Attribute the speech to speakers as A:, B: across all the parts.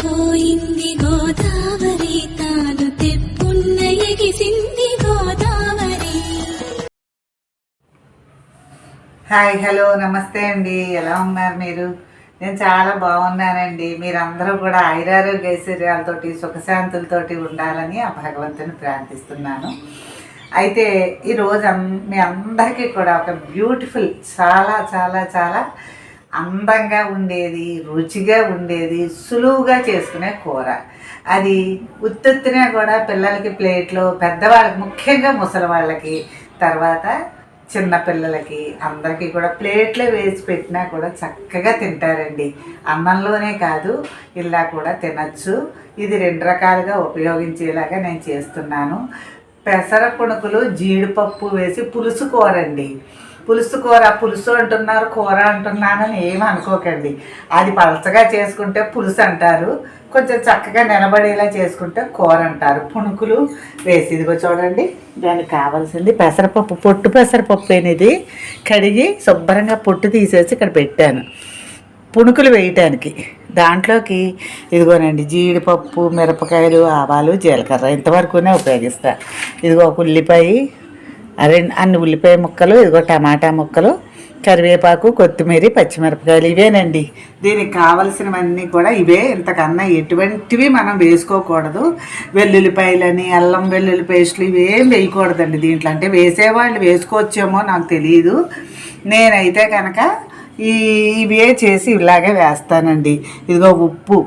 A: పొంగిపోయింది గోదావరి తాను తెప్పున్న ఎగిసింది గోదావరి.
B: హాయ్ హలో నమస్తే అండి. ఎలా ఉన్నారు మీరు? నేను చాలా బాగున్నానండి. మీరందరూ కూడా ఐరారోగ్య ఐశ్వర్యాలతోటి సుఖశాంతులతోటి ఉండాలని ఆ భగవంతుని ప్రార్థిస్తున్నాను. అయితే ఈరోజు మీ అందరికీ కూడా ఒక బ్యూటిఫుల్ చాలా చాలా చాలా అందంగా ఉండేది రుచిగా ఉండేది సులువుగా చేసుకునే కూర. అది ఉత్తుత్తినే కూడా పిల్లలకి ప్లేట్లో పెద్దవాళ్ళకి ముఖ్యంగా ముసలి వాళ్ళకి తర్వాత చిన్నపిల్లలకి అందరికీ కూడా ప్లేట్లో వేసి పెట్టినా కూడా చక్కగా తింటారండి. అన్నంలోనే కాదు ఇలా కూడా తినచ్చు. ఇది రెండు రకాలుగా ఉపయోగించేలాగా నేను చేస్తున్నాను. పెసర పుణుకులు జీడిపప్పు వేసి పులుసు కూర అండి పులుసు కూర పులుసు అంటున్నారు కూర అంటున్నానని ఏమి అనుకోకండి. అది పలచగా చేసుకుంటే పులుసు అంటారు. కొంచెం చక్కగా నిలబడేలా చేసుకుంటే కూర అంటారు. పుణుకులు వేసి ఇదిగో చూడండి. దానికి కావాల్సింది పెసరపప్పు పొట్టు పెసరపప్పు అనేది కడిగి శుభ్రంగా పొట్టు తీసేసి ఇక్కడ పెట్టాను. పుణుకులు వేయటానికి. దాంట్లోకి ఇదిగోనండి జీడిపప్పు మిరపకాయలు ఆవాలు జీలకర్ర ఇంతవరకునే ఉపయోగిస్తా. ఇదిగో ఒక ఉల్లిపాయ రెండు అన్ని ఉల్లిపాయ ముక్కలు ఇదిగో టమాటా ముక్కలు కరివేపాకు కొత్తిమీర పచ్చిమిరపకాయలు ఇవేనండి. దీనికి కావలసినవన్నీ కూడా ఇవే. ఇంతకన్నా ఎటువంటివి మనం వేసుకోకూడదు. వెల్లుల్లిపాయలని అల్లం వెల్లుల్లి పేస్టులు ఇవేం వేయకూడదండి దీంట్లో. అంటే వేసేవాళ్ళు వేసుకోవచ్చేమో నాకు తెలియదు నేనైతే కనుక ఈ ఇవే చేసి ఇలాగే వేస్తానండి. ఇదిగో ఉప్పు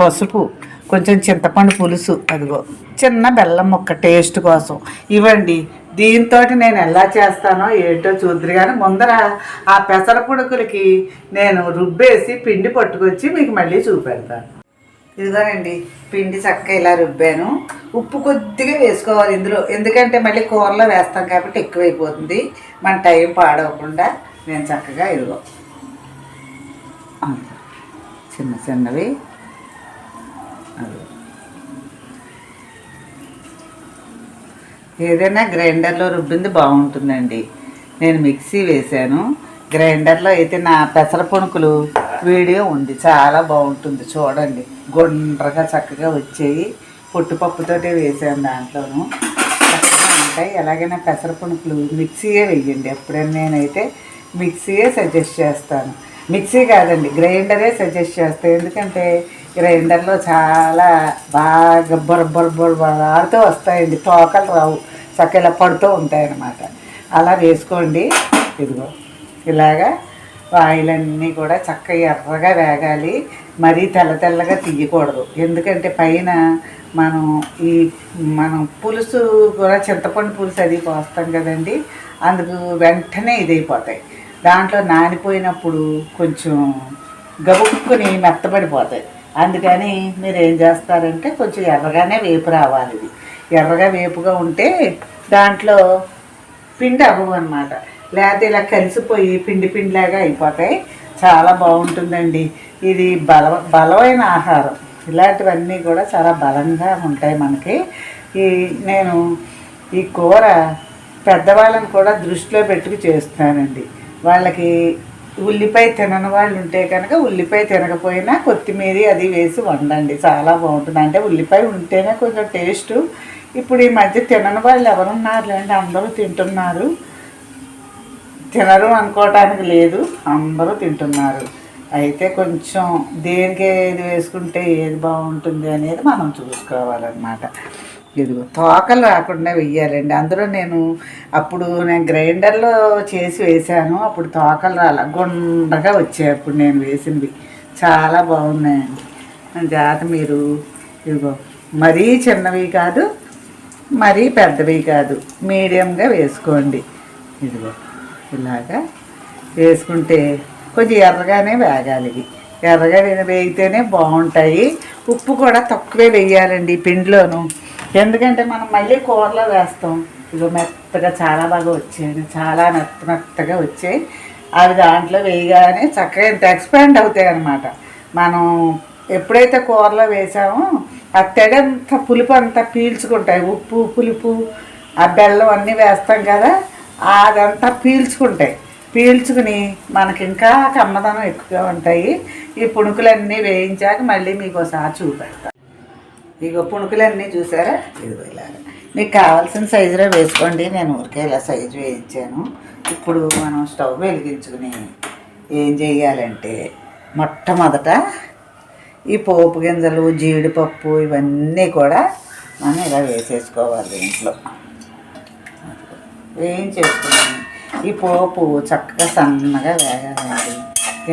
B: పసుపు కొంచెం చింతపండు పులుసు అదిగో. చిన్న బెల్లం ముక్క టేస్ట్ కోసం. ఇవ్వండి. దీంతో నేను ఎలా చేస్తానో ఏటో చూద్దరు కానీ ముందర ఆ పెసర పుడుకులకి నేను రుబ్బేసి పిండి పట్టుకొచ్చి మీకు మళ్ళీ చూపెడతాను. ఇదిగోనండి పిండి చక్కగా ఇలా రుబ్బాను. ఉప్పు కొద్దిగా వేసుకోవాలి ఇందులో. ఎందుకంటే మళ్ళీ కూరలో వేస్తాం కాబట్టి ఎక్కువైపోతుంది. మన టైం పాడవకుండా నేను చక్కగా ఇదిగో. చిన్న చిన్నవి. అది ఏదైనా గ్రైండర్లో రుబ్బింది బాగుంటుందండి. నేను మిక్సీ వేశాను. గ్రైండర్లో అయితే నా పెసర పుణుకులు వీడియో ఉంది. చాలా బాగుంటుంది చూడండి. గుండ్రగా చక్కగా వచ్చేవి పుట్టుపప్పుతోటే వేసాను దాంట్లోను. చక్కగా ఉంటాయి. ఎలాగైనా పెసర పుణుకులు మిక్సీయే వేయండి. ఎప్పుడైనా నేనైతే మిక్సీయే సజెస్ట్ చేస్తాను. మిక్సీ కాదండి గ్రైండరే సజెస్ట్ చేస్తాను. ఎందుకంటే గ్రైండర్లో చాలా బాగా బొర బొర వస్తాయండి. తోకలు రావు. చక్క ఇలా పడుతూ ఉంటాయన్నమాట. అలా వేసుకోండి. ఇదిగో ఇలాగా ఆయిలన్నీ కూడా చక్కగా ఎర్రగా వేగాలి. మరీ తెల్ల తెల్లగా తీయకూడదు. ఎందుకంటే పైన మనం ఈ మనం పులుసు కూడా చింతపండు పులుసు అది పోస్తాం కదండి. అందుకు వెంటనే ఇదైపోతాయి. దాంట్లో నానిపోయినప్పుడు కొంచెం గబుక్కుని మెత్తబడిపోతాయి. అందుకని మీరు ఏం చేస్తారంటే కొంచెం ఎర్రగానే వేపు రావాలి ఇది. ఎర్రగా వేపుగా ఉంటే దాంట్లో పిండి అవ్వవు అనమాట లేకపోతే ఇలా కలిసిపోయి పిండి పిండిలాగా అయిపోతాయి. చాలా బాగుంటుందండి. ఇది బల బలమైన ఆహారం. ఇలాంటివన్నీ కూడా చాలా బలంగా ఉంటాయి మనకి. ఈ నేను ఈ కూర పెద్దవాళ్ళని కూడా దృష్టిలో పెట్టుకు చేస్తున్నానండి. వాళ్ళకి ఉల్లిపాయ తినని వాళ్ళు ఉంటే కనుక ఉల్లిపాయ తినకపోయినా కొత్తిమీర అది వేసి వండండి. చాలా బాగుంటుంది. అంటే ఉల్లిపాయ ఉంటేనే కొంచెం టేస్ట్. ఇప్పుడు ఈ మధ్య తినని వాళ్ళు ఎవరున్నారు లేండి అందరూ తింటున్నారు. తినరు అనుకోవటానికి లేదు. అందరూ తింటున్నారు. అయితే కొంచెం దేనికి ఏది వేసుకుంటే ఏది బాగుంటుంది అనేది మనం చూసుకోవాలన్నమాట. ఇదిగో తోకలు రాకుండా వెయ్యాలండి. అందులో నేను అప్పుడు నేను గ్రైండర్లో చేసి వేసాను అప్పుడు తోకలు రాల గుండగా వచ్చాయి అప్పుడు నేను వేసింది చాలా బాగున్నాయండి. జాత మీరు ఇదిగో మరీ చిన్నవి కాదు మరీ పెద్దవి కాదు. మీడియంగా వేసుకోండి. ఇదిగో ఇలాగా వేసుకుంటే కొంచెం ఎర్రగానే వేగాలి ఇవి. ఎర్రగా వేగితేనే బాగుంటాయి. ఉప్పు కూడా తక్కువే వేయాలండి పిండిలోను. ఎందుకంటే మనం మళ్ళీ కూరలో వేస్తాం. ఇదిగో మెత్తగా చాలా బాగా వచ్చాయి చాలా మెత్త మెత్తగా వచ్చాయి. అవి దాంట్లో వేయగానే చక్కగా ఇంత ఎక్స్పాండ్ అవుతాయి అన్నమాట. మనం ఎప్పుడైతే కూరలో వేసామో ఆ తెగంత పులుపు అంతా పీల్చుకుంటాయి. ఉప్పు పులుపు ఆ బెల్లం అన్నీ వేస్తాం కదా అదంతా పీల్చుకుంటాయి. పీల్చుకుని మనకి ఇంకా కమ్మదనం ఎక్కువగా ఉంటాయి. ఈ పుణుకులన్నీ వేయించాక మళ్ళీ మీకు ఒకసారి చూపెడతాను ఇగో పుణుకులన్నీ చూసారా? ఇదిగో ఇలాగ. మీకు కావాల్సిన సైజులో వేసుకోండి. నేను ఊరికే ఇలా సైజు వేయించాను. ఇప్పుడు మనం స్టవ్ వెలిగించుకుని ఏం చేయాలంటే మొట్టమొదట ఈ పోపు గింజలు జీడిపప్పు ఇవన్నీ కూడా మనం ఇలా వేసేసుకోవాలి దీంట్లో. వేయించేసుకుని ఈ పోపు చక్కగా సన్నగా వేగాలండి.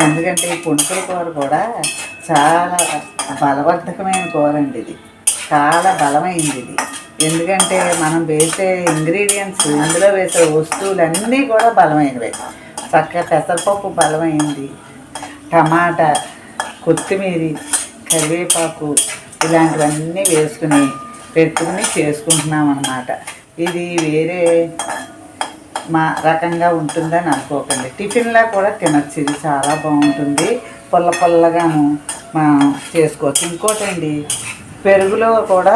B: ఎందుకంటే ఈ పుణుకుల కూర కూడా చాలా బలవర్ధకమైన కూర అండి ఇది. చాలా బలమైంది ఇది. ఎందుకంటే మనం వేసే ఇంగ్రీడియంట్స్ ఇందులో వేసే వస్తువులన్నీ కూడా బలమైనవి. చక్కగా పెసరపప్పు బలమైంది. టమాటా కొత్తిమీర కరివేపాకు ఇలాంటివన్నీ వేసుకుని పెట్టుకుని చేసుకుంటున్నాం అన్నమాట. ఇది వేరే మా రకంగా ఉంటుందని అనుకోకండి. టిఫిన్లా కూడా తినచ్చు. ఇది చాలా బాగుంటుంది. పొల్ల పొల్లగాను మనం చేసుకోవచ్చు. ఇంకోటండి పెరుగులో కూడా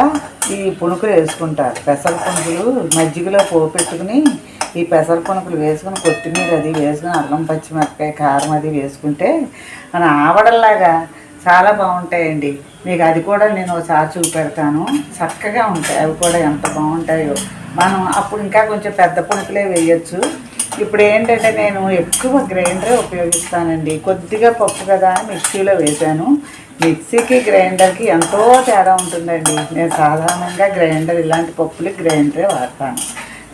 B: ఈ పుణుకులు వేసుకుంటారు. పెసర పుణుకులు మజ్జిగలో పోపెట్టుకుని ఈ పెసర పునుకులు వేసుకుని కొత్తిమీర అది వేసుకుని అల్లం పచ్చిమిరపకాయ కారం అది వేసుకుంటే మన ఆవడల్లాగా చాలా బాగుంటాయండి. మీకు అది కూడా నేను ఒకసారి చూపెడతాను. చక్కగా ఉంటాయి. అవి కూడా ఎంత బాగుంటాయో. మనం అప్పుడు ఇంకా కొంచెం పెద్ద పుణుకులే వేయచ్చు. ఇప్పుడు ఏంటంటే నేను ఎక్కువ గ్రైండరే ఉపయోగిస్తానండి. కొద్దిగా పప్పు కదా మిక్సీలో వేశాను మిక్సీకి గ్రైండర్కి ఎంతో తేడా ఉంటుందండి. నేను సాధారణంగా గ్రైండర్ ఇలాంటి పప్పులకి గ్రైండరే వాడతాను.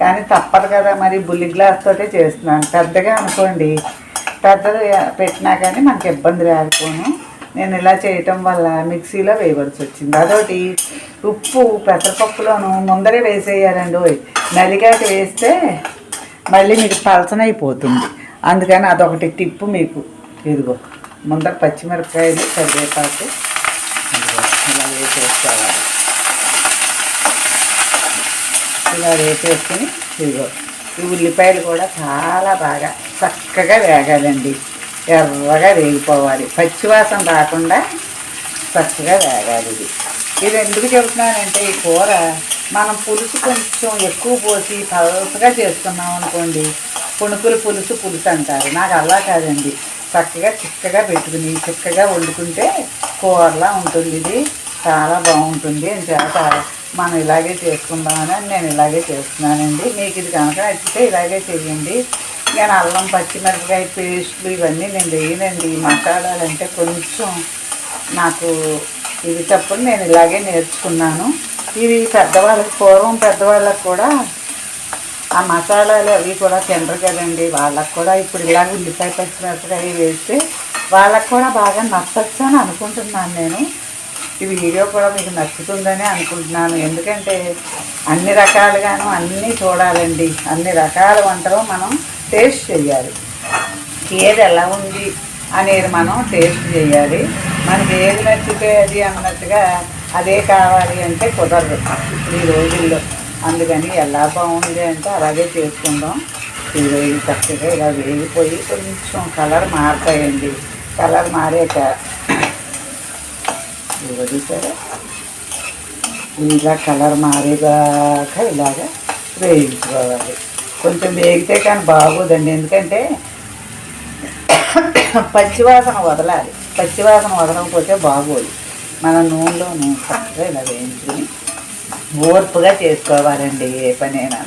B: కానీ తప్పదు కదా మరి బుల్లి గ్లాస్ తోటే చేస్తున్నాను. పెద్దగా అనుకోండి పెద్దది పెట్టినా కానీ మనకి ఇబ్బంది రాకపోను. నేను ఇలా చేయటం వల్ల మిక్సీలో వేయవలసి వచ్చింది. అదొకటి ఉప్పు పెసరపప్పులోను ముందరే వేసేయాలండి. నలిగాటి వేస్తే మళ్ళీ మీకు పలసనైపోతుంది. అందుకని అదొకటి టిప్పు మీకు. ఇదిగో. ముందర పచ్చిమిరపకాయలు కరివేపాకు. ఇలా వేసేసుకోవాలి. ఇలా వేసేసుకుని ఇదిగో ఈ ఉల్లిపాయలు కూడా చాలా బాగా చక్కగా వేగాలండి. ఎర్రగా వేగిపోవాలి. పచ్చివాసన రాకుండా చక్కగా వేగాలి ఇది. ఇది ఎందుకు చెబుతున్నానంటే ఈ కూర మనం పులుసు కొంచెం ఎక్కువ పోసి పలసగా చేసుకున్నాం అనుకోండి పుణుకులు పులుసు పులుసు అంటారు. నాకు అలా కాదండి. చక్కగా చిక్కగా పెట్టుకుని చిక్కగా వండుకుంటే కూరలా ఉంటుంది ఇది. చాలా బాగుంటుంది అని చేత మనం ఇలాగే చేసుకుందామని నేను ఇలాగే చేస్తున్నానండి. మీకు ఇది కనుక నచ్చితే ఇలాగే చేయండి. నేను అల్లం పచ్చిమిరపకాయ పేస్ట్లు ఇవన్నీ నేను వేయనండి. మసాలాలంటే కొంచెం నాకు ఇది తప్పని నేను ఇలాగే నేర్చుకున్నాను. ఇది పెద్దవాళ్ళకి పూర్వం పెద్దవాళ్ళకి కూడా ఆ మసాలాలు అవి కూడా తినరు కదండి. వాళ్ళకు కూడా ఇప్పుడు ఇలాగ ఉల్లిపాయ పచ్చిమిరపకాయ వేస్తే వాళ్ళకి కూడా బాగా నచ్చచ్చు అని అనుకుంటున్నాను నేను. ఈ వీడియో కూడా మీకు నచ్చుతుందని అనుకుంటున్నాను. ఎందుకంటే అన్ని రకాలుగాను అన్నీ చూడాలండి. అన్ని రకాల వంటలు మనం టేస్ట్ చేయాలి. ఏది ఎలా ఉంది అనేది మనం టేస్ట్ చేయాలి. మనకి ఏది నచ్చితే అది అన్నట్టుగా అదే కావాలి అంటే కుదరదు ఈ రోజుల్లో. అందుకని ఎలా బాగుంది అంటే అలాగే చేసుకుందాం. ఇది చక్కగా ఇలా వేగిపోయి కొంచెం కలర్ మారుతాయండి కలర్ మారాక ఇదిగో సరే ఇలా కలర్ మారేదాకా ఇలాగా వేయించుకోవాలి. కొంచెం వేగితే కానీ బాగోదండి. ఎందుకంటే పచ్చివాసన వదలాలి. పచ్చివాసన వదలకపోతే బాగోదు. మన నూనెలో నూనె చక్కగా ఇలా వేయించుకుని ఓర్పుగా చేసుకోవాలండి ఏ పనైనా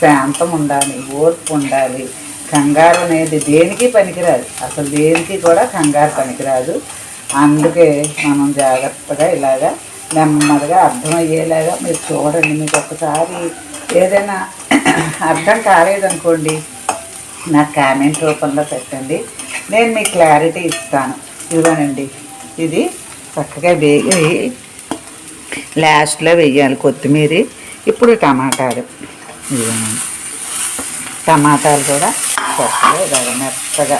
B: శాంతం ఉండాలి ఓర్పు ఉండాలి. కంగారు అనేది దేనికి పనికిరాదు. అసలు దేనికి కూడా కంగారు పనికిరాదు. అందుకే మనం జాగ్రత్తగా ఇలాగా నెమ్మదిగా అర్థమయ్యేలాగా మీరు చూడండి మీకు ఒకసారి ఏదైనా అర్థం కాలేదనుకోండి నాకు కామెంట్ రూపంలో పెట్టండి. నేను మీకు క్లారిటీ ఇస్తాను. ఇవ్వనండి ఇది చక్కగా వేగి లాస్ట్లో వేయాలి కొత్తిమీర. ఇప్పుడు టమాటాలు. టమాటాలు కూడా చక్కగా ఇలా మెత్తగా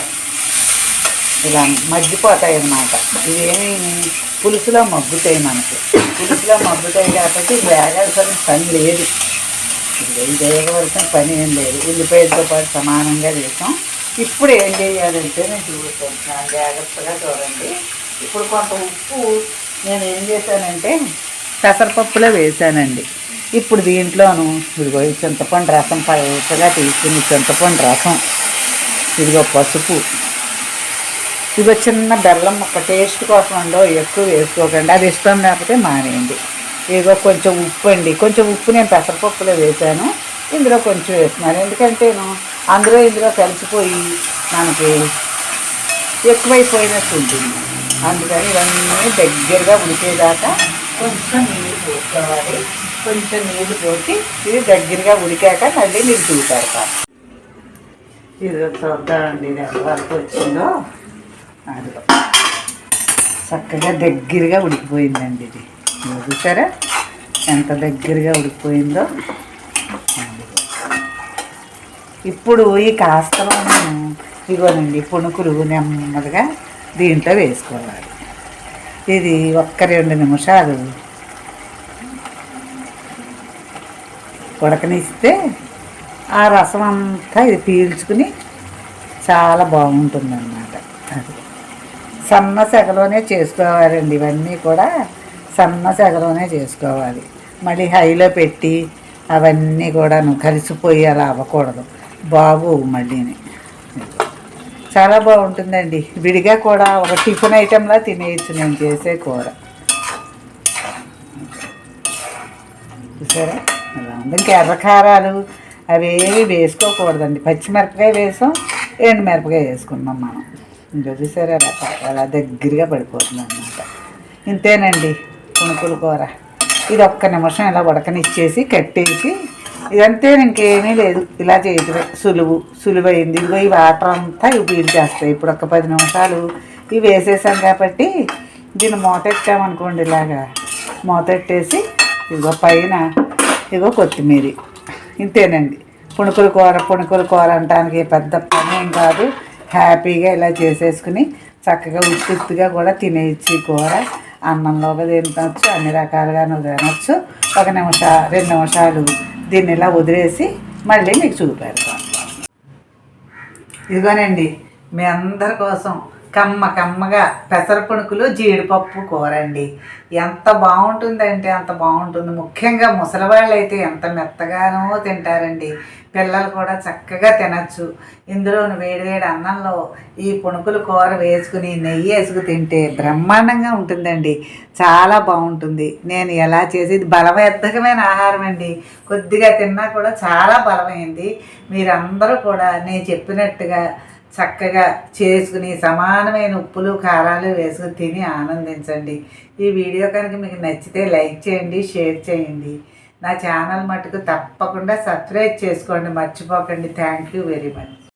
B: ఇలా మగ్గిపోతాయి అన్నమాట. ఇవేమి పులుసులో మగ్గుతాయి మనకి. పులుసులో మగ్గుతాయి కాబట్టి వేగాల్సిన పని లేదు. ఇది వేయవలసిన పని ఏం లేదు. ఉల్లిపాయలతో పాటు సమానంగా వేసాం. ఇప్పుడు ఏం చేయాలంటే నేను చూస్తాను. జాగ్రత్తగా చూడండి. ఇప్పుడు కొంత ఉప్పు నేను ఏం చేశానంటే పెసరపప్పులో వేసానండి. ఇప్పుడు దీంట్లోను ఇదిగో ఈ చింతపండు రసం పలుచగా తీసుకుని చింతపండు రసం ఇదిగో పసుపు. ఇదిగో చిన్న బెల్లం ఒక టేస్ట్ కోసం అండో ఎక్కువ వేసుకోకండి. అది ఇష్టం లేకపోతే మానేయండి. ఇదిగో కొంచెం ఉప్పు అండి. కొంచెం ఉప్పు నేను పెసరపప్పులో వేసాను. ఇందులో కొంచెం వేస్తున్నాను. ఎందుకంటే అందులో ఇందులో కలిసిపోయి మనకి ఎక్కువైపోయినట్టు ఉంటుంది. అందుకని ఇవన్నీ దగ్గరగా ఉడికేదాకా కొంచెం నీళ్ళు పోసుకోవాలి. కొంచెం నీళ్ళు పోసి ఇది దగ్గరగా ఉడికాక మళ్ళీ నీళ్ళు చూపెడతారు ఇది చూద్దామండి ఇది ఎంతవరకు వచ్చిందో అదిగో. చక్కగా దగ్గరగా ఉడికిపోయిందండి ఇది. చూసారా? ఎంత దగ్గరగా ఉడికిపోయిందో ఇప్పుడు ఈ కాస్తలో ఇగోనండి పుణుకులు నెమ్మదిగా దీంట్లో వేసుకోవాలి. ఇది ఒక్క రెండు నిమిషాలు. ఉడకనిస్తే ఆ రసం అంతా ఇది పీల్చుకుని చాలా బాగుంటుందన్నమాట అది. సన్న సెగలోనే చేసుకోవాలండి ఇవన్నీ కూడా సన్న సెగలోనే చేసుకోవాలి. మళ్ళీ హైలో పెట్టి అవన్నీ కూడాను కలిసిపోయి అలా అవ్వకూడదు. బాగు మళ్ళీని. చాలా బాగుంటుందండి. విడిగా కూడా ఒక టిఫిన్ ఐటెంలా తినేయచ్చు నేను చేసే కూర. చూసారా? అలా ఇంకా ఎర్రకారాలు అవి ఏవి వేసుకోకూడదండి. పచ్చిమిరపకాయ వేసాం ఎండుమిరపకాయ వేసుకున్నాం మనం. ఇంకా చూసారా? అలా అలా దగ్గరగా పడిపోతుంది అనమాట ఇంతేనండి పుణుకుల కూర. ఇది ఒక్క నిమిషం ఇలా ఉడకనిచ్చేసి కట్టేసి ఇదంతే ఇంకేమీ లేదు. ఇలా చేయటమే సులువు సులువైంది. ఇదిగో ఈ వాటర్ అంతా ఇవి పీల్చేస్తాయి ఇప్పుడు ఒక పది నిమిషాలు ఇవి వేసేసాం కాబట్టి దీన్ని మూతెట్టామనుకోండి ఇలాగా. మూతెట్టేసి ఇదిగో పైన ఇదిగో కొత్తిమీర. ఇంతేనండి. పుణుకుల కూర పుణుకుల కూర అనటానికి పెద్ద పని ఏం కాదు. హ్యాపీగా ఇలా చేసేసుకుని చక్కగా ఉత్తుగా కూడా తినేయచ్చు ఈ కూర. అన్నంలోకి తినవచ్చు అన్ని రకాలుగా నువ్వు ఒక నిమిషం రెండు నిమిషాలు దీన్ని ఇలా వదిలేసి మళ్ళీ మీకు చూపెడతాను. ఇదిగోనండి మీ అందరి కోసం కమ్మ కమ్మగా పెసర పుణుకులు జీడిపప్పు కూర అండి ఎంత బాగుంటుందంటే అంత బాగుంటుంది. ముఖ్యంగా ముసలివాళ్ళు అయితే ఎంత మెత్తగానో తింటారండి. పిల్లలు కూడా చక్కగా తినచ్చు. ఇందులో వేడివేడి అన్నంలో ఈ పుణుకులు కూర వేసుకుని నెయ్యి వేసుకు తింటే బ్రహ్మాండంగా ఉంటుందండి. చాలా బాగుంటుంది. నేను ఎలా చేసి ఇది బలవర్ధకమైన ఆహారం అండి కొద్దిగా తిన్నా కూడా చాలా బలమైంది. మీరందరూ కూడా నేను చెప్పినట్టుగా చక్కగా చేసుకుని సమానమైన ఉప్పులు కారాలు వేసుకుని తిని ఆనందించండి. ఈ వీడియో కనుక మీకు నచ్చితే లైక్ చేయండి షేర్ చేయండి. నా ఛానల్ మటుకు తప్పకుండా సబ్స్క్రైబ్ చేసుకోండి. మర్చిపోకండి. Thank you very much.